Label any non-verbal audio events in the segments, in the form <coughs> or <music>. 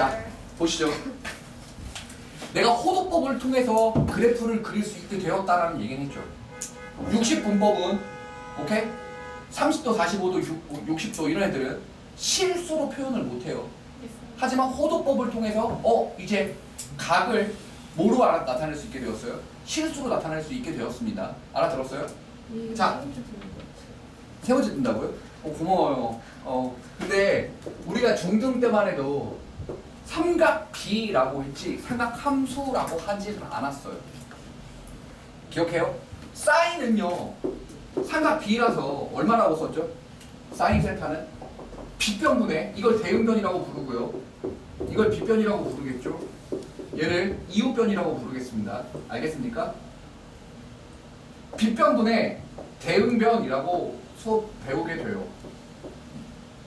자, 보시죠. 내가 호도법을 통해서 그래프를 그릴 수 있게 되었다라는 얘기는 했죠. 60분법은 오케이? 30도, 45도, 60도 이런 애들은 실수로 표현을 못해요. 하지만 호도법을 통해서 어 이제 각을 뭐로 알아, 나타낼 수 있게 되었어요? 실수로 나타낼 수 있게 되었습니다. 알아들었어요? 자. 세 번째 뜬다고요? 어, 고마워요. 어, 근데 우리가 중등 때만 해도 삼각 B라고 했지 삼각 함수라고 하지는 않았어요. 기억해요? 사인은요 삼각 B라서 얼마라고 썼죠? 사인 세타는 빗변분의 이걸 대응변이라고 부르고요. 이걸 빗변이라고 부르겠죠. 얘를 이웃변이라고 부르겠습니다. 알겠습니까? 빗변분의 대응변이라고 수업 배우게 돼요.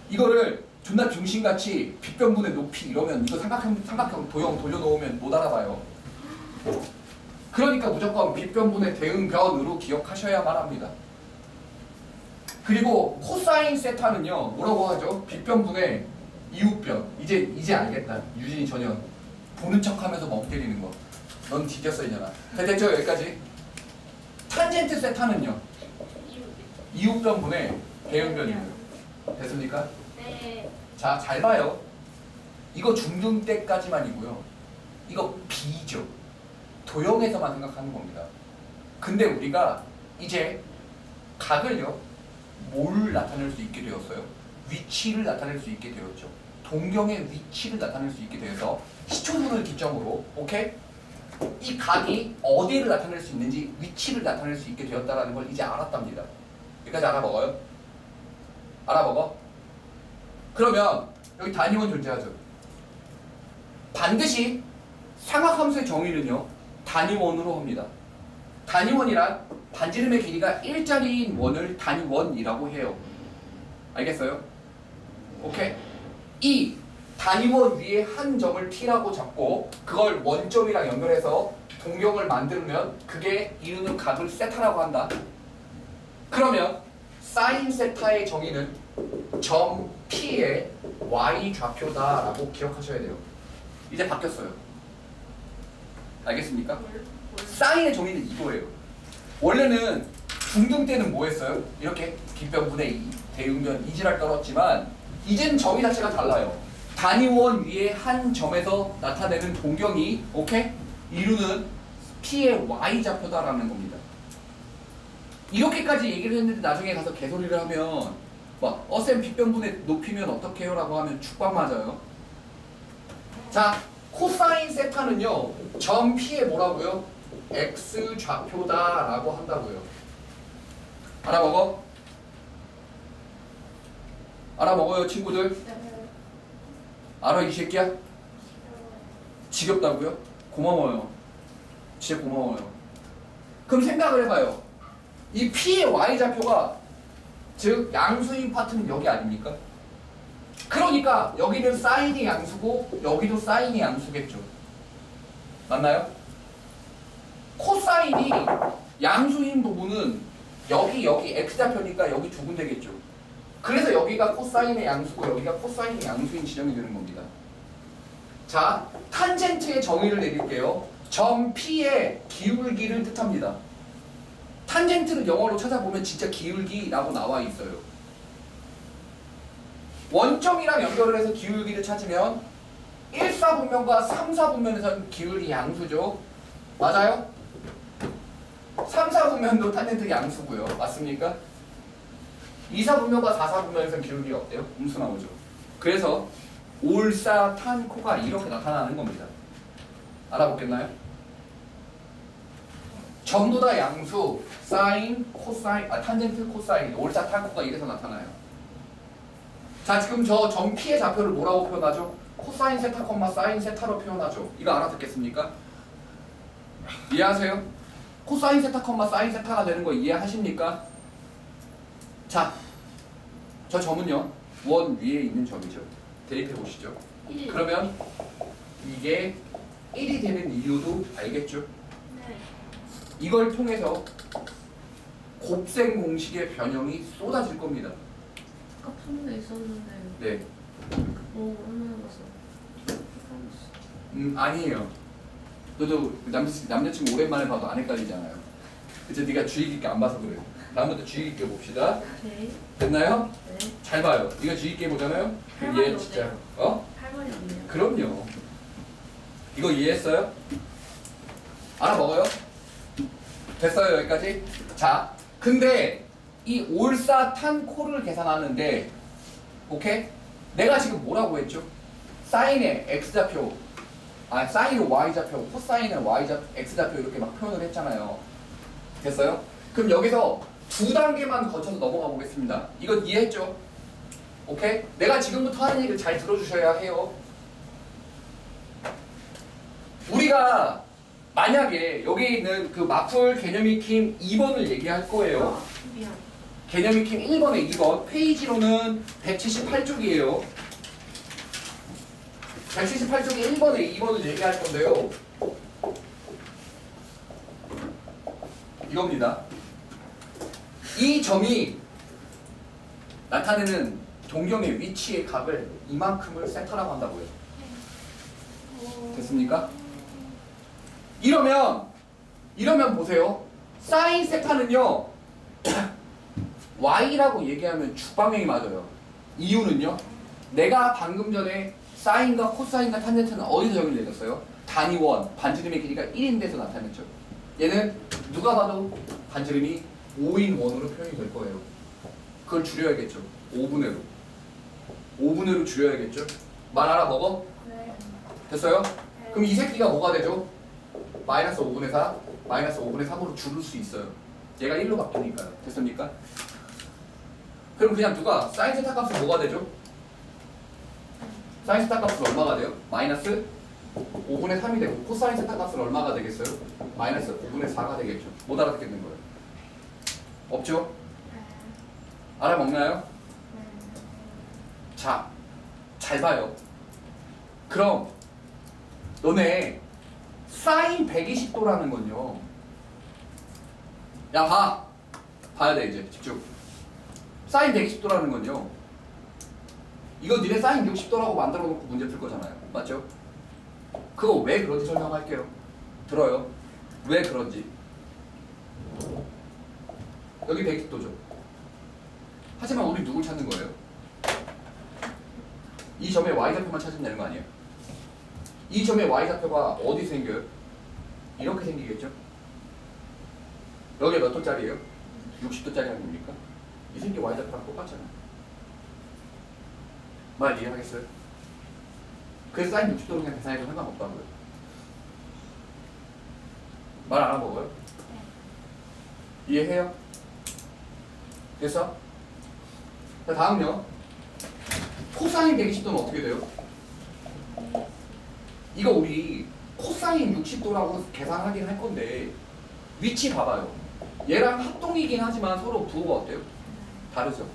이거를 존나 중심같이 빗변분의 높이 이러면 이거 삼각형 삼각형 도형 돌려놓으면 못 알아봐요. 그러니까 무조건 빗변분의 대응변으로 기억하셔야만 합니다. 그리고 코사인 세타는요 뭐라고 하죠? 빗변분의 이웃변. 이제 이제 알겠다. 유진이 전혀 보는 척하면서 멍 때리는 거. 넌 뒤졌어 이년아. 됐죠 여기까지. 탄젠트 세타는요 이웃변분의 대응변이에요. 됐습니까? 네. 자, 잘 봐요. 이거 중등 때까지만이고요. 이거 B죠. 도형에서만 생각하는 겁니다. 근데 우리가 이제 각을요, 뭘 나타낼 수 있게 되었어요? 위치를 나타낼 수 있게 되었죠. 동경의 위치를 나타낼 수 있게 되어서 시초문을 기점으로, 오케이? 이 각이 어디를 나타낼 수 있는지 위치를 나타낼 수 있게 되었다는 걸 이제 알았답니다. 여기까지 알아먹어요? 알아먹어? 그러면 여기 단위원 존재하죠. 반드시 삼각함수의 정의는요 단위원으로 합니다. 단위원이란 반지름의 길이가 일자리인 원을 단위원이라고 해요. 알겠어요? 오케이. 이 단위원 위에 한 점을 t라고 잡고 그걸 원점이랑 연결해서 동경을 만들면 그게 이루는 각을 세타라고 한다. 그러면 사인 세타의 정의는 점 P의 Y 좌표다라고 기억하셔야 돼요. 이제 바뀌었어요. 알겠습니까? 사인의 정의는 이거예요. 원래는 중등 때는 뭐 했어요? 이렇게 빗변분의 이, 대응변 이지랄 떨었지만 이젠 정의 자체가 달라요. 단위원 위에 한 점에서 나타내는 동경이 오케이? 이루는 P의 Y 좌표다라는 겁니다. 이렇게까지 얘기를 했는데 나중에 가서 개소리를 하면 막 어셈 빗변분의 높이면 어떻게 해요? 라고 하면 축방 맞아요. 자, 코사인 세타는요. 점 P의 뭐라고요? X 좌표다 라고 한다고요. 알아먹어? 알아먹어요, 친구들? 알아, 이 새끼야? 지겹다고요? 고마워요. 진짜 고마워요. 그럼 생각을 해봐요. 이 P의 Y 좌표가 즉 양수인 파트는 여기 아닙니까? 그러니까 여기는 사인이 양수고 여기도 사인이 양수겠죠. 맞나요? 코사인이 양수인 부분은 여기 여기 x 좌표니까 여기 두 군데겠죠. 그래서 여기가 코사인의 양수고 여기가 코사인의 양수인 지점이 되는 겁니다. 자, 탄젠트의 정의를 내릴게요. 점 P의 기울기를 뜻합니다. 탄젠트를 영어로 찾아보면 진짜 기울기라고 나와 있어요. 원점이랑 연결을 해서 기울기를 찾으면 1사분면과 3사분면에서는 기울기 양수죠. 맞아요? 3사분면도 탄젠트 양수고요. 맞습니까? 2사분면과 4사분면에서는 기울기가 어때요? 음수 나오죠. 그래서 올사탄코가 이렇게 나타나는 겁니다. 알아보겠나요? 전부 다 양수, 사인, 코사인, 아 탄젠트, 코사인, 올사, 탄코가 이래서 나타나요. 자 지금 저점 P의 좌표를 뭐라고 표현하죠? 코사인 세타, 콤마 사인 세타로 표현하죠. 이거 알아듣겠습니까? 이해하세요? 코사인 세타, 콤마 사인 세타가 되는 거 이해하십니까? 자, 저 점은요 원 위에 있는 점이죠. 대입해 보시죠. 그러면 이게 1이 되는 이유도 알겠죠? 네. 이걸 통해서 곱셈 공식의 변형이 쏟아질 겁니다. 아까 게 있었는데 네. 뭐 봤어? 음 아니에요. 너도 남자 남자친구 오랜만에 봐도 안 헷갈리잖아요. 그쵸? 네가 주의 깊게 안 봐서 그래요. 다음부터 주의 깊게 봅시다. 네. 됐나요? 네. 잘 봐요. 이거 주의 깊게 보잖아요. 그럼 얘 할머니 진짜 어때요? 어? 할머니 없네요. 그럼요. 이거 이해했어요? 알아먹어요? 됐어요 여기까지? 자, 근데 이 올사탄코를 계산하는데 오케이? 내가 지금 뭐라고 했죠? 사인의 x좌표 아 사인의 y좌표, 코사인의 y좌 x좌표 이렇게 막 표현을 했잖아요. 됐어요? 그럼 여기서 두 단계만 거쳐서 넘어가 보겠습니다. 이건 이해했죠? 오케이? 내가 지금부터 하는 얘기를 잘 들어주셔야 해요. 우리가 만약에 여기 있는 그 마플 개념 익힘 2번을 얘기할 거예요. 아, 미안. 개념 익힘 1번에 2번 페이지로는 178쪽이에요. 178쪽에 1번에 2번을 얘기할 건데요. 이겁니다. 이 점이 나타내는 동경의 위치의 값을 이만큼을 세타라고 한다고요. 됐습니까? 이러면 이러면 보세요. 사인 세타는요. <coughs> y라고 얘기하면 주방향이 맞아요. 이유는요. 내가 방금 전에 사인과 코사인과 탄젠트는 어디서 정의를 내렸어요? 단위 원 반지름의 길이가 1인 데서 나타냈죠. 얘는 누가 봐도 반지름이 5인 원으로 표현이 될 거예요. 그걸 줄여야겠죠. 5분의로. 5분의로 줄여야겠죠. 말 알아먹어? 네. 됐어요? 그럼 이 새끼가 뭐가 되죠? 마이너스 5분의 4, 마이너스 5분의 3으로 줄일 수 있어요. 얘가 1로 바뀌니까요. 됐습니까? 그럼 그냥 누가 사인 세타 값은 뭐가 되죠? 사인 세타 값은 얼마가 돼요? 마이너스 5분의 3이 되고 코사인 세타 값은 얼마가 되겠어요? 마이너스 5분의 4가 되겠죠. 못 알아듣겠는 거예요. 없죠? 알아먹나요? 자, 잘 봐요. 그럼 너네 사인 120도라는 건요. 야 봐. 봐야 돼 이제 집중. 사인 120도라는 건요. 이거 니네 사인 60도라고 만들어 놓고 문제 풀 거잖아요. 맞죠? 그거 왜 그런지 설명할게요. 들어요. 왜 그런지. 여기 120도죠. 하지만 우리 누굴 찾는 거예요? 이 점의 y좌표만 찾으면 되는 거 아니에요? 이 점의 y좌표가 어디 생겨요? 이렇게 생기겠죠? 여기가 몇 도짜리예요? 60도짜리 아닙니까? 이 생긴 y좌표랑 똑같잖아요. 말 이해하겠어요? 그래서 사인 60도로 그냥 계산해도 상관없다고요. 말 알아먹어요? 이해해요? 됐어? 자 다음요. 코사인 120도는 어떻게 돼요? 이거 우리 코사인 60도라고 계산하긴 할 건데 위치 봐봐요. 얘랑 합동이긴 하지만 서로 부호가 어때요? 다르죠.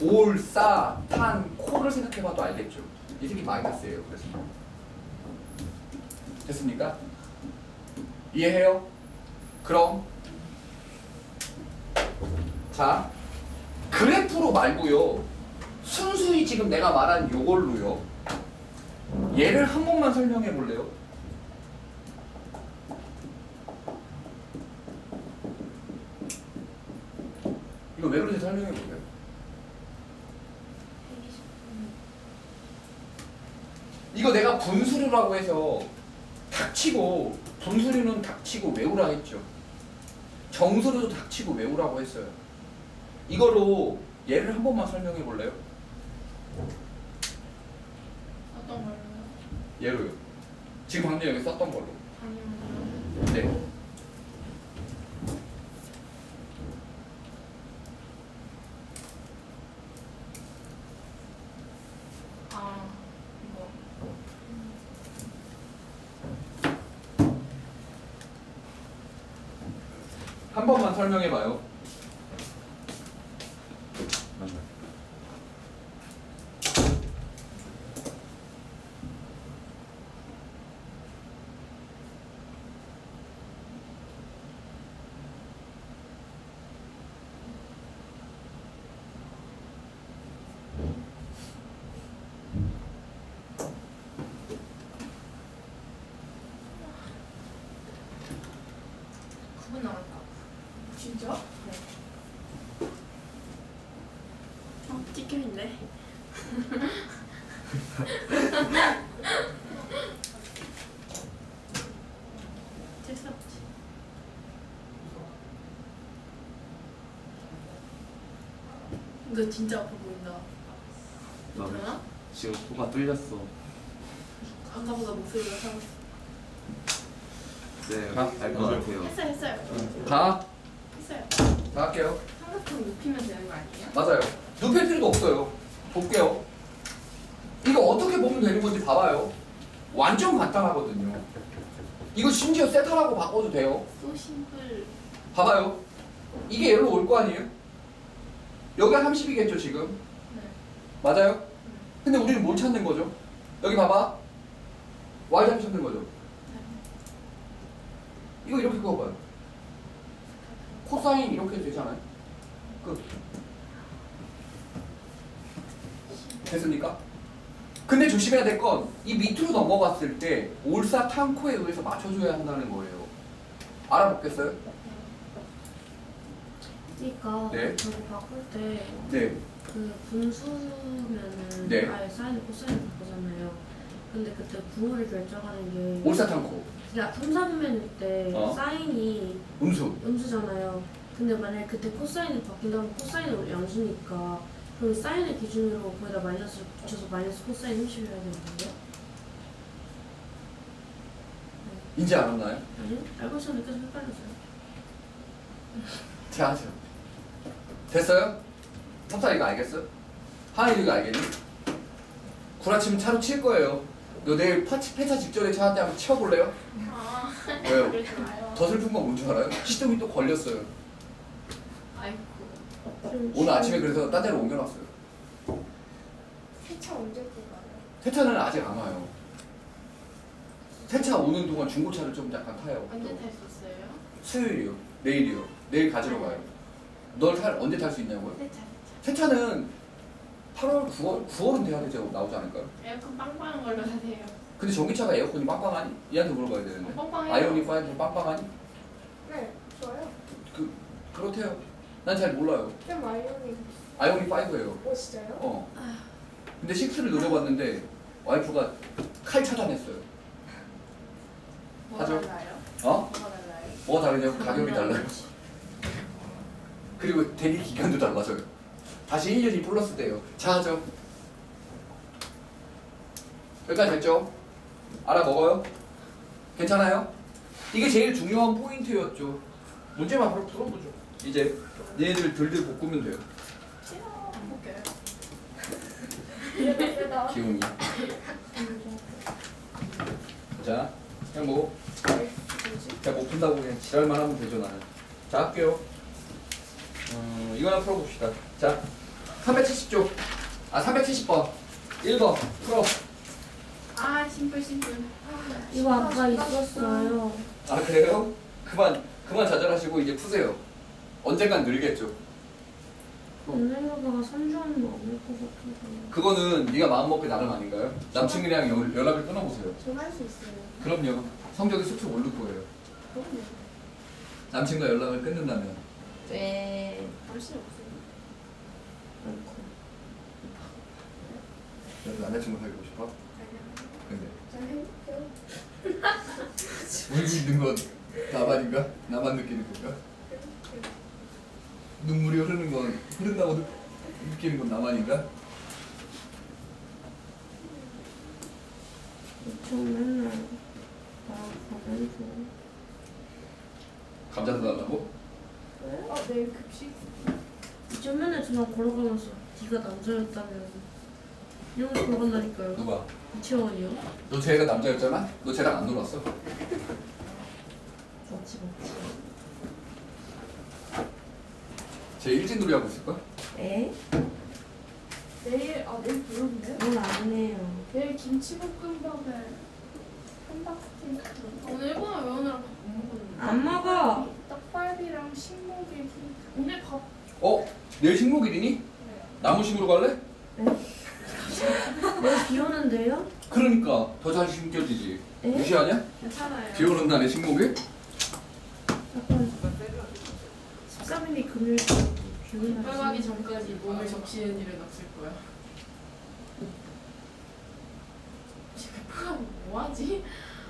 올, 싸, 탄, 코를 생각해봐도 알겠죠. 이 새끼 마이너스예요. 그래서 됐습니까? 이해해요? 그럼 자 그래프로 말고요. 순수히 지금 내가 말한 요걸로요. 얘를 한 번만 설명해 볼래요? 이거 왜 그런지 설명해 볼래요? 이거 내가 분수류라고 해서 닥치고 분수류는 닥치고 외우라 했죠. 정수류도 닥치고 외우라고 했어요. 이거로 얘를 한 번만 설명해 볼래요? 어떤 걸로요? 얘로요. 지금 방금 여기 썼던 걸로. 네. 이거 진짜 아파 보인다. 괜찮아? 지금 코가 뚫렸어. 아까보다 목소리가 살았어. 네, 가. 알것 같아요. 했어요, 했어요. 가. 했어요. 다 할게요. 삼각형 높이면 되는 거 아니에요? 맞아요. 눕힐 필요도 없어요. 볼게요. 이거 어떻게 보면 되는 건지 봐봐요. 완전 간단하거든요. 이거 심지어 세타라고 바꿔도 돼요. So simple. 봐봐요. 이게 얘로 올 거 아니에요? 여기가 30이겠죠, 지금? 네. 맞아요? 근데 우리는 뭘 찾는 거죠? 여기 봐봐. y좌표 찾는 거죠. 이거 이렇게 그어봐요. 코사인 이렇게 되잖아요. 끝. 됐습니까? 근데 조심해야 될 건 이 밑으로 넘어갔을 때 올사 탄코에 의해서 맞춰줘야 한다는 거예요. 알아보겠어요? 그러니까 네. 저기 바꿀 때 네. 그 분수면은 네. 아예 사인 코사인 바꾸잖아요. 근데 그때 부호를 결정하는 게 올사탄코. 그러니까 3, 4분면일 때 어? 사인이 음수. 음수잖아요. 근데 만약에 그때 코사인이 바뀐다면 코사인은 양수니까 그럼 사인을 기준으로 거기다 마이너스를 붙여서 마이너스 코사인 30을 해야 되는 거예요? 이제 알았나요? 아니요? 알고 있었는데 계속 헷갈렸어요. 자, 하세요. 됐어요? 섭사 이거 알겠어? 하나 이거 알겠니? 구라치면 차로 칠 거예요. 너 내일 파치 폐차 직전에 차한테 한번 치워볼래요? 아, 왜요? 그러지 마요. 더 슬픈 건 뭔지 알아요? 시동이 또 걸렸어요. 아이고. 좀 오늘 아침에 그래서 딴 데로 옮겨놨어요. 세차 언제 끝나요? 세차는 아직 안 와요. 세차 오는 동안 중고차를 좀 약간 타요. 언제 또. 탈수 있어요? 수요일이요. 내일이요. 내일 가지러 가요. 널 탈, 언제 탈 수 있냐고요? 세차, 세차는 8월, 9월, 9월은 돼야 되죠. 나오지 않을까요? 세차. 에어컨 빵빵한 걸로 사세요. 근데 전기차가 에어컨이 빵빵하니? 얘한테 물어봐야 되는데. 빵빵해요. 아이오닉 5 빵빵하니? 네, 좋아요. 그 그렇대요. 난 잘 몰라요. 좀 아이오닉. 아이오닉 5예요. 오 진짜요? 어. 근데 6를 노려봤는데 와이프가 칼 차단했어요. 뭐가 하죠. 달라요? 어? 뭐가 달라요? 뭐가 다르냐고 가격이 달라요. 그리고 대기 기간도 달라져요. 다시 1년이 플러스 돼요. 자 하죠. 여기까지 됐죠? 알아먹어요? 괜찮아요? 이게 제일 중요한 포인트였죠. 문제만 바로 풀어보죠. 이제 얘네들 들들 볶으면 돼요. 싫어. 안 볼게요. 이래다 기운이. 자, 그냥 뭐, 뭐지? 그냥 못 푼다고 그냥 지랄만 하면 되죠, 나는. 자, 할게요. 음, 이거 하나 풀어봅시다. 자, 370쪽. 아, 370번. 1번. 풀어. 아, 심플, 심플. 이거 아까 있었어요. 아, 그래요? 그만, 그만 좌절하시고 이제 푸세요. 언젠간 늘겠죠. 오늘로다가 3주하는 거 아닐 것 같은데. 그거는 네가 마음먹기 나름 아닌가요? 남친이랑 연- 연락을 끊어보세요. 전할 수 있어요. 그럼요. 성적이 쑥쑥 오를 거예요. 그럼요. 남친과 연락을 끊는다면. 왜? 당신 없어요. 너도 남자친구 사귀고 싶어? 근데 잘 해볼게요. 울고 있는 건 나만인가? 나만 느끼는 건가? 눈물이 흐르는 건 흐른다고 느, 느끼는 건 나만인가? 저 맨날 나 가면서 감자 사달라고? 아 내일 급식. 저 맨날 전화 걸어가면서 네가 남자였다면 이러면서 걸어간다니까요. 누가? 이채원이요? 너 쟤가 남자였잖아? 너 쟤랑 안 놀았어? 맞지 맞지. 쟤 일진 놀이 하고 있을걸? 에? 내일 아 내일 부르는데? 뭘 아니네요. 내일 김치볶음밥에 들어. 오늘 일본어 외우느라 밥못 먹었는데. 안 먹어. 떡갈비랑 식목일 오늘 밥 어? 내일 식목일이니? 나무식으로 갈래? 내일 비 오는데요? 그러니까 더 잘 심겨지지 에? 무시하냐? 괜찮아요. 비 오는 날에 식목일? 약간 13일이 금요일 비 오는 날. 뼈 가기 전까지 몸을 적시는 일은 없을 거야. 하지?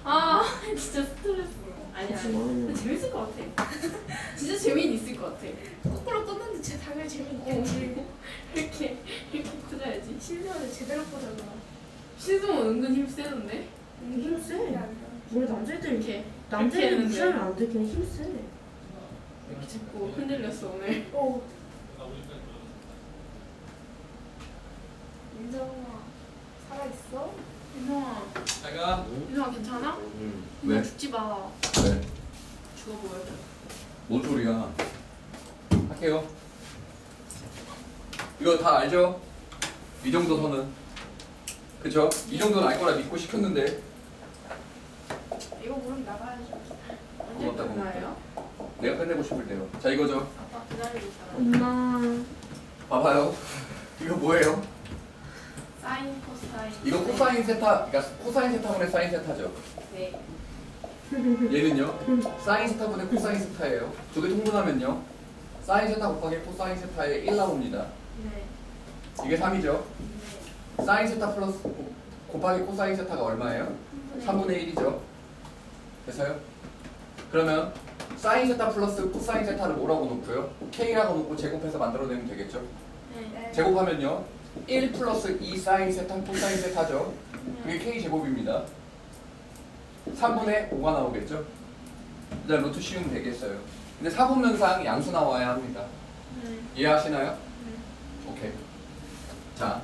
아 <laughs> 진짜 스트레스. 아니 아니. 근데 재밌을 것 같아. <laughs> 진짜 재미는 있을 것 같아. 거꾸로 떴는데 제 당연히 어, 재밌겠지. 이렇게 이렇게 꽂아야지. 실수하면 제대로 꽂아줘. 신승은 은근 힘 세던데? 힘 세. 아니야. 우리 남자애들 이렇게 남자애들 무시하면 안 돼. 그냥 힘 세. 이렇게 자꾸 흔들렸어 오늘. 어. 민정아 살아있어? 윤성아, 자가 윤성아 괜찮아? 응. 왜? 윤성아 죽지 마. 네. 죽어 보여. 뭔 소리야? 할게요. 이거 다 알죠? 이 정도 선은. 그쵸? 이 정도는 알 거라 믿고 시켰는데 이거 모르면 나가야죠. 언제 고맙다, 끝나요? 내가 끝내고 싶을 때요. 자 이거죠. 아빠 기다리고 있잖아. 엄마. 봐봐요. 이거 뭐예요? 사인 코사인. 이거 코사인 세타, 그러니까 코사인 세타분의 사인 세타죠. 네. 얘는요, 사인 세타분의 코사인 세타예요. 두 개 통분하면요, 사인 세타 곱하기 코사인 세타의 1 나옵니다. 네. 이게 3이죠. 네. 사인 세타 플러스 고- 곱하기 코사인 세타가 얼마예요? 3분의 1이죠. 됐어요? 그러면 사인 세타 플러스 코사인 세타를 뭐라고 놓고요? k라고 놓고 제곱해서 만들어내면 되겠죠? 네. 제곱하면요, 1 플러스 2 사인 세타 코사인 세타죠. 그게 k 제곱입니다. 3분의 5가 나오겠죠? 일단 루트 씌우면 되겠어요. 근데 사분면상 양수 나와야 합니다. 네. 이해하시나요? 네. 오케이. 자.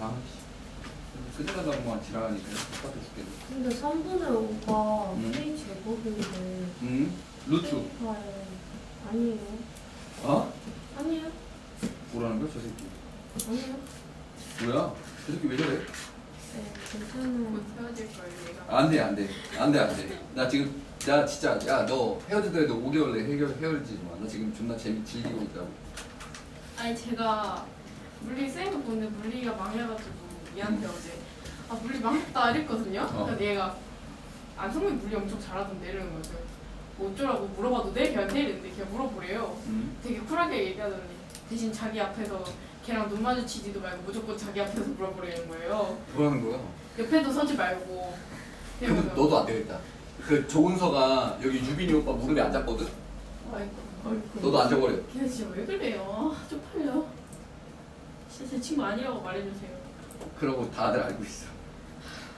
아씨. 끝내가다 보면 지나가니까 똑같아 죽겠네. 근데 3분의 5가 음. K 제곱인데 음? 루트. K파에 아니에요. 어? 아니에요. 뭐라는 거야, 저 새끼? 아니에요. 뭐야? 저 새끼 왜 저래? 헤어질 거예요 얘가. 안 돼, 안 돼. 안 돼, 안 돼. 나 지금, 나 진짜, 야, 너 헤어지더라도 5개월 내에 해결, 헤어지지 마. 나 지금 존나 재미, 즐기고 있다고. 아니 제가 물리 쌤도 보는데 물리가 망해가지고 얘한테 어제 아 물리 망했다 이랬거든요. 어. 그래서 얘가 아 성민 물리 엄청 잘하던데 이러는 거죠. 뭐 어쩌라고 물어봐도 돼 걔한테 이랬는데 걔가 물어보래요. 음? 되게 쿨하게 얘기하더니 대신 자기 앞에서 걔랑 눈 마주치지도 말고 무조건 자기 앞에서 물어보라는 거예요. 뭐라는 거야? 옆에도 서지 말고. 근데 이러면서. 너도 안 되겠다. 그 조은서가 여기 유빈이 오빠 무릎에 앉았거든? 아이고, 아이고. 너도 앉아버려. 걔 진짜 왜 그래요? 아, 쪽팔려. 진짜 제 친구 아니라고 말해주세요. 그러고 다들 알고 있어.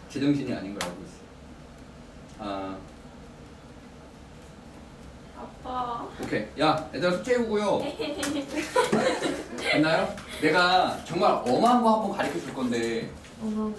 제정신이 아닌 걸 알고 있어. 아, 아빠. 오케이. 야, 얘들아 숙제 해오고요. 됐나요? <laughs> 내가 정말 엄한 거 한번 가르쳐 줄 건데 어마한 거.